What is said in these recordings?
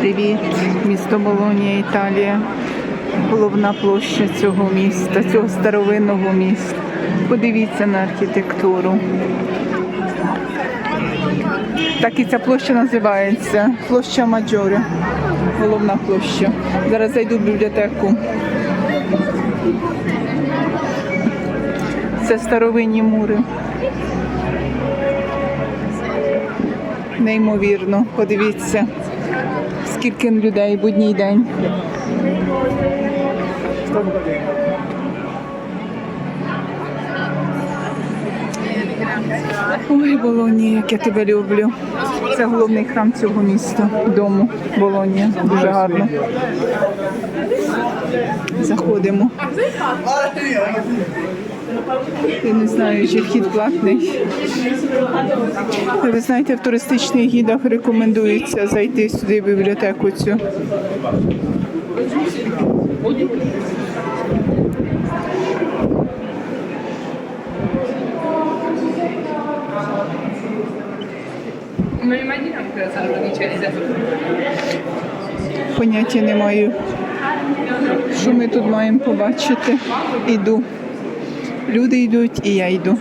Привіт, місто Болонія, Італія. Головна площа цього міста, цього старовинного міста. Подивіться на архітектуру. Так і ця площа називається. Площа Маджоре. Головна площа. Зараз зайду в бібліотеку. Це старовинні мури. Неймовірно, подивіться, скільки людей в будній день. Ой, Болонія, як я тебе люблю. Це головний храм цього міста, дому Болонія. Дуже гарно. Заходимо. Я не знаю, чи вхід платний. Ви знаєте, в туристичних гідах рекомендується зайти сюди в бібліотеку цю. Di Поняття не маю. Що ми тут маємо побачити? Іду. Люди йдуть і я йду.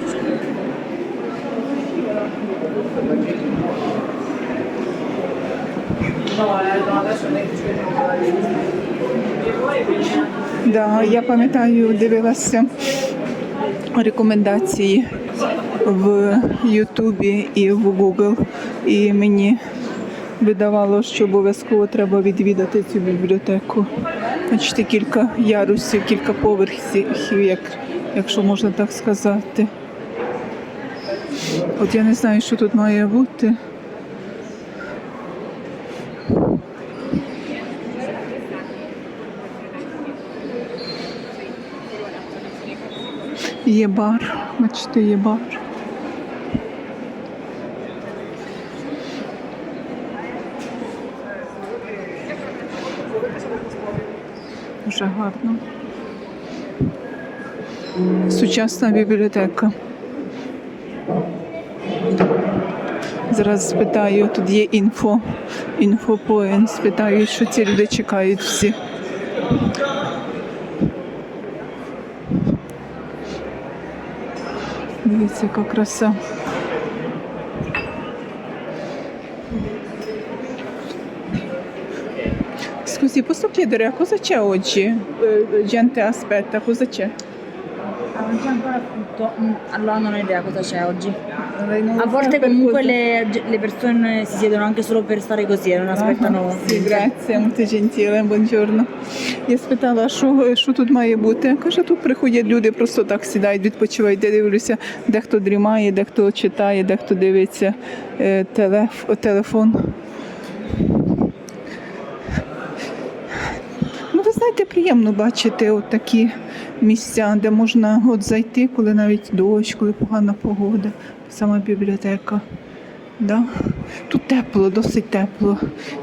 Да, я пам'ятаю, дивилася рекомендації в Ютубі і в Google, і мені видавало, що обов'язково треба відвідати цю бібліотеку. Бачите, кілька ярусів, кілька поверхів, як, якщо можна так сказати. От я не знаю, що тут має бути. Є бар, бачите, є бар. Дуже гарно. Сучасна бібліотека. Зараз спитаю, тут є інфо, інфопоінт. Спитаю, що ці люди чекають всі. Дивіться, яка краса. Scusi, posso chiedere a cosa c'è oggi? Gente aspetta, cosa? Ah, non c'è ancora tutto, Mm, allora non ho idea cosa c'è oggi. A volte comunque le, le persone si siedono anche solo per stare così e non aspettano. Ага, Sì, grazie, molto gentile, buongiorno. Я спитала, що, що тут має бути? Каже, тут приходять люди, просто так сідають, відпочивають. Я дивлюся, дехто дрімає, дехто читає, дехто дивиться е, телеф, телефон. Ну, ви знаєте, приємно бачити от такі місця, де можна от зайти, коли навіть дощ, коли погана погода, сама бібліотека. Да? Тут тепло, досить тепло.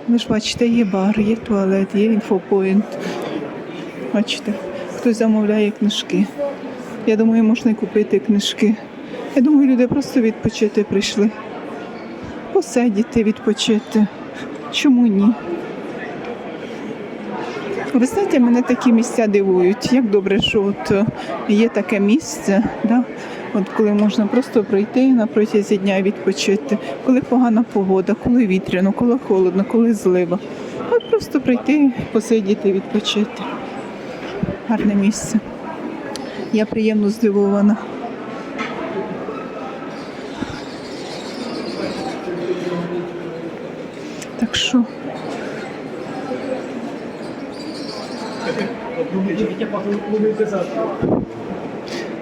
Ви ж бачите, є бар, є туалет, є інфопоінт. Бачите, хтось замовляє книжки. Я думаю, можна і купити книжки. Я думаю, люди просто відпочити прийшли. Посидіти, відпочити. Чому ні? Ви знаєте, мене такі місця дивують. Як добре, що от е, є таке місце, да? от коли можна просто пройти на протязі дня і відпочити, коли погана погода, коли вітряно, коли холодно, коли злива. От просто прийти, посидіти, відпочити. Гарне місце. Я приємно здивована. Так що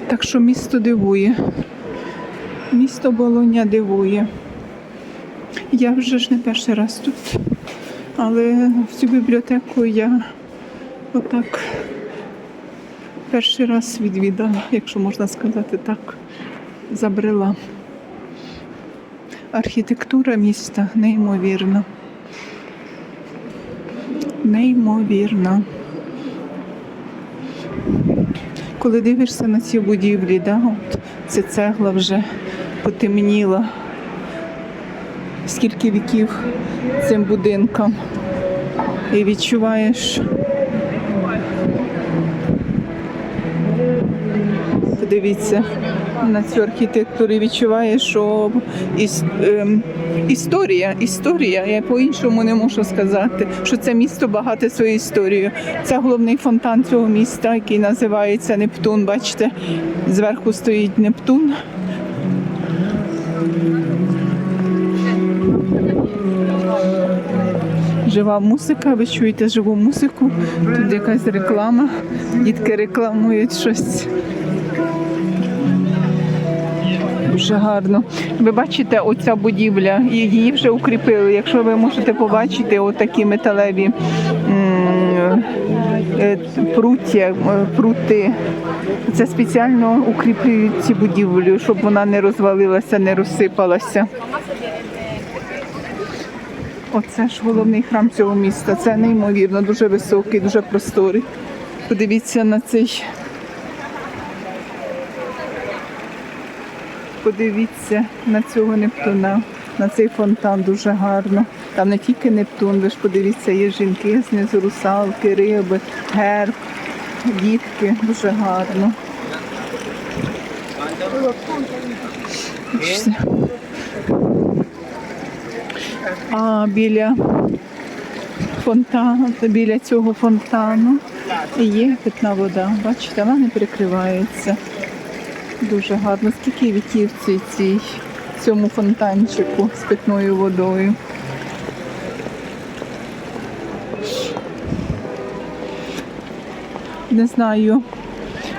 Так що місто дивує. Місто Болоня дивує. Я вже ж не перший раз тут, але в цю бібліотеку я отак перший раз відвідала, якщо можна сказати так, забрела. Архітектура міста неймовірна. Неймовірна. Коли дивишся на ці будівлі, да, от ця цегла вже потемніла. Скільки віків цим будинкам. і відчуваєш. Подивіться на цю архітектуру і відчуваєш, що іс, ем, історія, історія, я по-іншому не можу сказати, що це місто багате своєю історією. Це головний фонтан цього міста, який називається Нептун. Бачите, зверху стоїть Нептун. Жива музика, ви чуєте живу музику. Тут якась реклама. Дітки рекламують щось. Дуже гарно. Ви бачите, оця будівля, її вже укріпили. Якщо ви можете побачити отакі металеві е, пруття, е, прути. Це спеціально укріплюють ці будівлю, щоб вона не розвалилася, не розсипалася. Оце ж головний храм цього міста. Це неймовірно, дуже високий, дуже просторий. Подивіться на цей. Подивіться на цього Нептуна, на цей фонтан дуже гарно. Там не тільки Нептун, ви ж подивіться, є жінки, знизу русалки, риби, герб, дітки, дуже гарно. А біля фонтану, біля цього фонтану є питна вода. Бачите, вона не перекривається. Дуже гарно. Скільки віків цій, цій цьому фонтанчику з питною водою. Не знаю,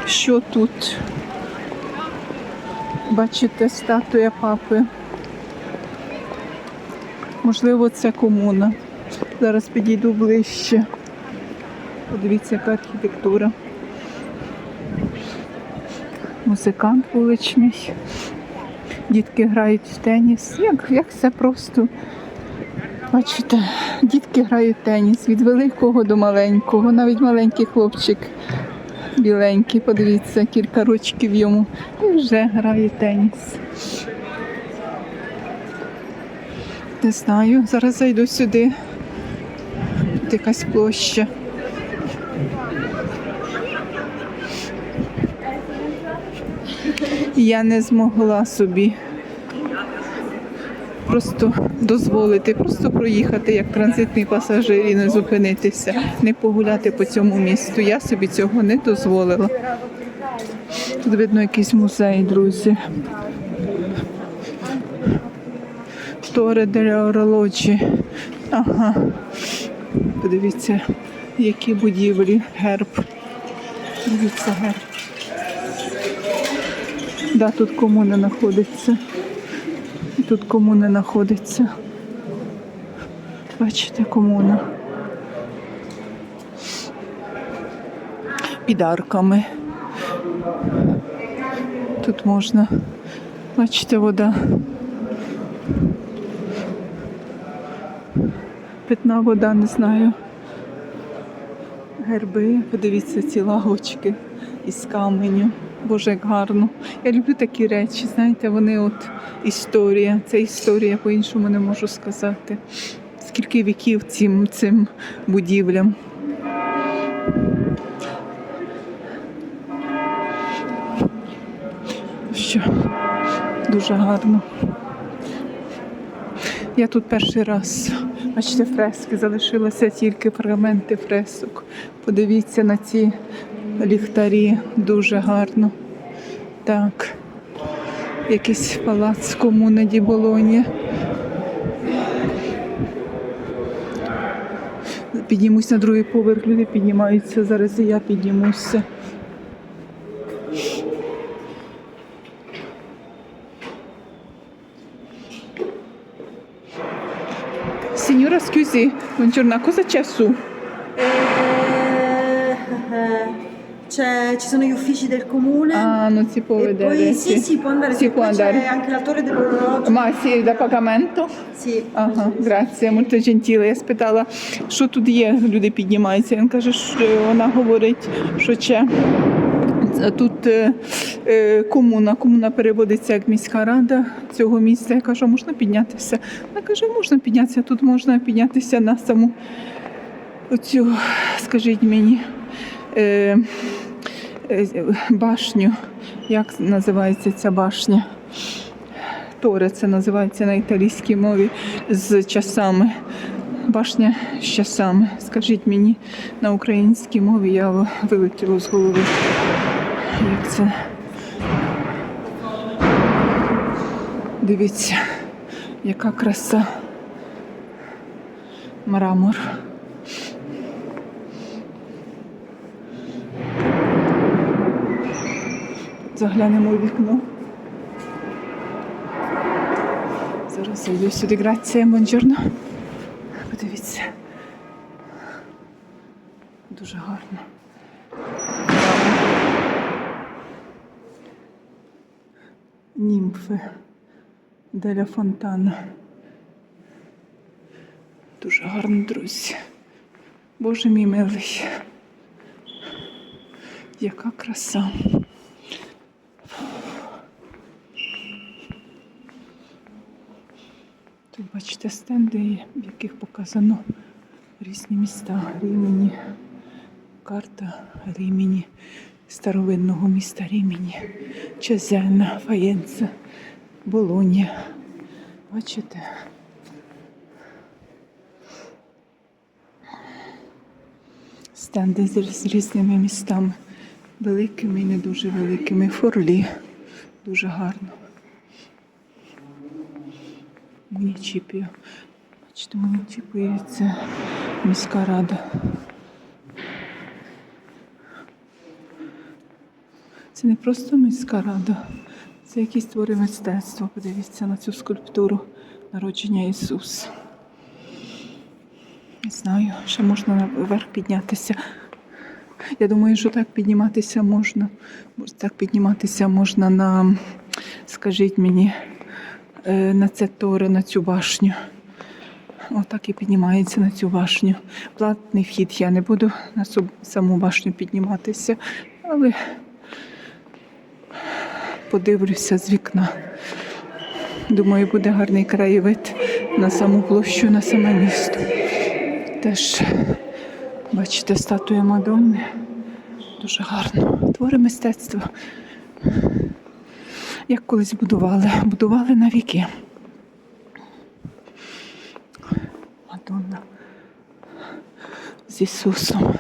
що тут. Бачите, статуя папи. Можливо, це комуна. Зараз підійду ближче. Подивіться, яка архітектура. Музикант вуличний. Дітки грають в теніс. Як, як все просто. Бачите, дітки грають в теніс від великого до маленького. Навіть маленький хлопчик біленький, подивіться, кілька рочків йому. І вже грає теніс. Не знаю, зараз зайду сюди. Тут якась площа. Я не змогла собі просто дозволити, просто проїхати як транзитний пасажир і не зупинитися, не погуляти по цьому місту. Я собі цього не дозволила. Тут видно якийсь музей, друзі. Торе для оролоджі. Ага. Подивіться, які будівлі, герб. Дивіться герб. Да, тут комуна знаходиться. Тут комуна знаходиться. Бачите, комуна. Під арками. Тут можна. Бачите, вода. Питна вода, не знаю. Герби, подивіться, ці лагочки із каменю. Боже, як гарно. Я люблю такі речі, знаєте, вони от історія. Це історія, по-іншому не можу сказати. Скільки віків цим, цим будівлям. Що дуже гарно. Я тут перший раз. Бачите, фрески залишилися тільки фрагменти фресок. Подивіться на ці ліхтарі, дуже гарно. Так, якийсь палац комуни ді Болоні. Піднімусь на другий поверх, люди піднімаються. Зараз і я піднімуся. Signora, scusi, buongiorno, cosa c'è su? C'è- ci sono gli uffici del comune. Ah, non si può e vedere. poi sì, sì, può andare. Si può andare. C'è anche la torre dell'orologio. Ma sì, da pagamento? Sì. Ага, грація, molto gentile. Я спитала, що тут є, люди піднімаються. Він каже, що вона говорить, що ще тут е, комуна. Комуна переводиться як міська рада цього міста. Я кажу, можна піднятися? Вона каже, можна піднятися. Тут можна піднятися на саму оцю, скажіть мені, е, башню. Як називається ця башня? Торе це називається на італійській мові з часами. Башня з часами. Скажіть мені на українській мові я вилетіло з голови. Як це? Дивіться, яка краса. Мрамор. Заглянемо у вікно. Зараз зайду сюди. Грація, бонджорно. Подивіться. Дуже гарно. Німфи Деля Фонтана. Дуже гарно, друзі. Боже мій милий. Яка краса. Бачите стенди, в яких показано різні міста Рімені, карта Рімені, старовинного міста Рімені, Чезена, Фаєнце, Болонія. Бачите? Стенди з різними містами, великими і не дуже великими. Форлі. Дуже гарно. Мунічіпію. Бачите, Мунічіпію це міська рада. Це не просто міська рада, це якісь твори мистецтва. Подивіться на цю скульптуру народження Ісуса. Не знаю, ще можна наверх піднятися. Я думаю, що так підніматися можна. Так підніматися можна на, скажіть мені, на це торе, на цю башню. Отак і піднімається на цю башню. Платний вхід я не буду на саму башню підніматися, але подивлюся з вікна. Думаю, буде гарний краєвид на саму площу, на саме місто. Теж, бачите, статуя Мадонни. Дуже гарно. Твори мистецтва. Як колись будували, будували на віки. Мадонна з Ісусом.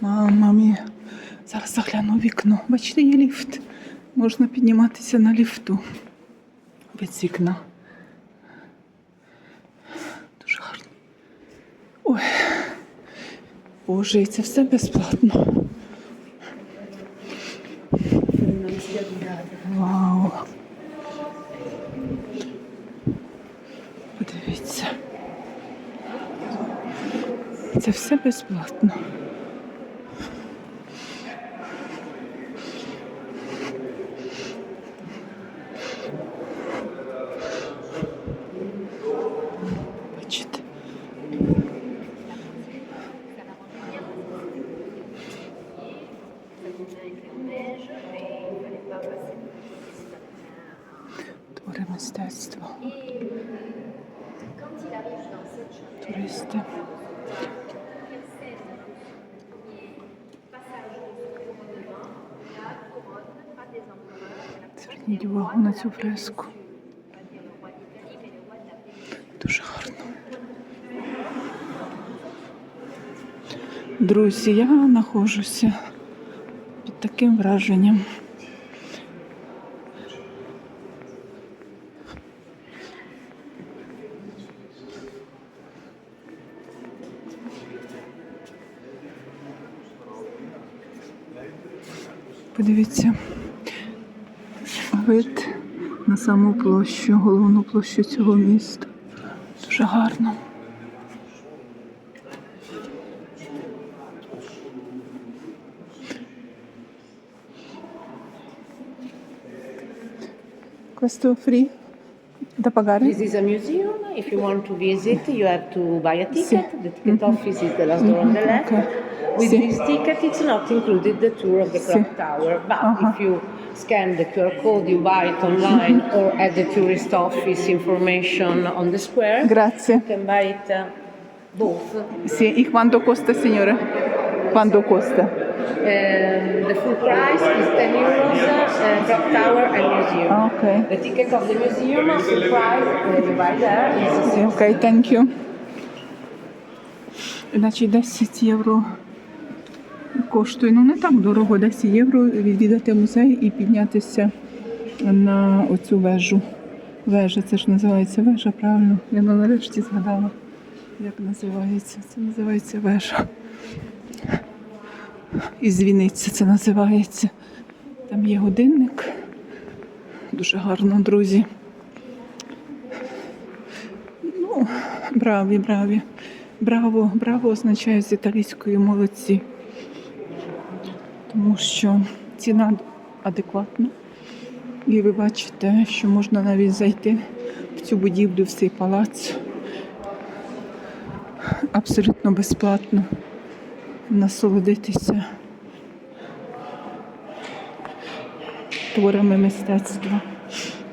Мама мія. Зараз загляну вікно. Бачите, є ліфт. Можна підніматися на ліфту. Без вікна. Дуже гарно. Ой. Боже, і це все безплатно. Вау. Подивіться. Це все безплатно. Бачите. Твори мистецтва. Туристи. Зверніть увагу на цю фреску. Дуже гарно. Друзі, я знаходжуся під таким враженням. Подивіться, вид на саму площу, головну площу цього міста. Дуже гарно. Questo free da pagare? This is a museum. If you want to visit, you have to buy a ticket. Sì. The ticket mm -hmm. office is the last door on the left. Okay. With Sì. this ticket, it's not included the tour of the Sì. clock tower. But Uh-huh. if you scan the QR code, you buy it online or at the tourist office information on the square. Grazie. You can buy it uh, both. Sì, e quanto costa, signore? Quanto costa? Um, the full price is 10 euros, uh, Clock Tower and Museum. Ah, ok. The ticket of the museum, full price, uh, you buy there, is Sì, ok, thank you. Значить, 10 євро коштує. Ну не так дорого, 10 євро відвідати музей і піднятися на оцю вежу. Вежа, це ж називається вежа, правильно? Я нарешті згадала, як називається. Це називається вежа. І дзвіниця це називається. Там є годинник. Дуже гарно, друзі. Ну, браві, браві. Браво, браво означає з італійської молодці. Тому що ціна адекватна. І ви бачите, що можна навіть зайти в цю будівлю, в цей палац абсолютно безплатно, насолодитися творами мистецтва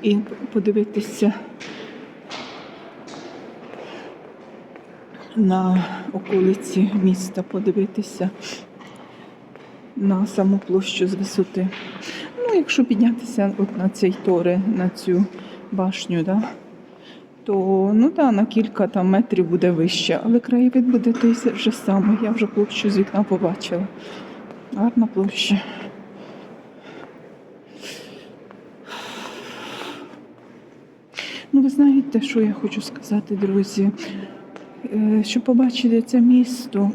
і подивитися на околиці міста, подивитися на саму площу з висоти. Ну, якщо піднятися от на цей тори, на цю башню, да, то ну, да, на кілька там метрів буде вище, але краєвид буде той же самий. Я вже площу з вікна побачила. Гарна площа. Ну, ви знаєте, що я хочу сказати, друзі? Е, Щоб побачити це місто,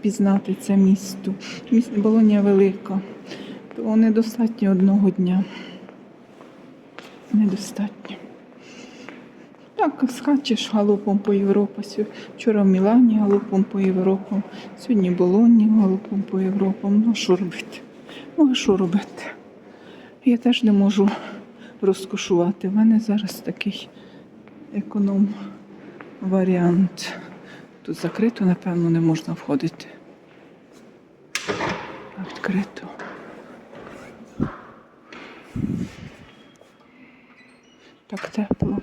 пізнати це місто. Місто Болонія велика, то недостатньо одного дня. Недостатньо. Так, скачеш галопом по Європі. Вчора в Мілані галопом по Європам, сьогодні Болоні галопом по Європам. Ну, що робити? Ну, а що робити? Я теж не можу розкошувати. У мене зараз такий економ варіант. Тут закрито, напевно, не можна входити. А відкрито. Так тепло.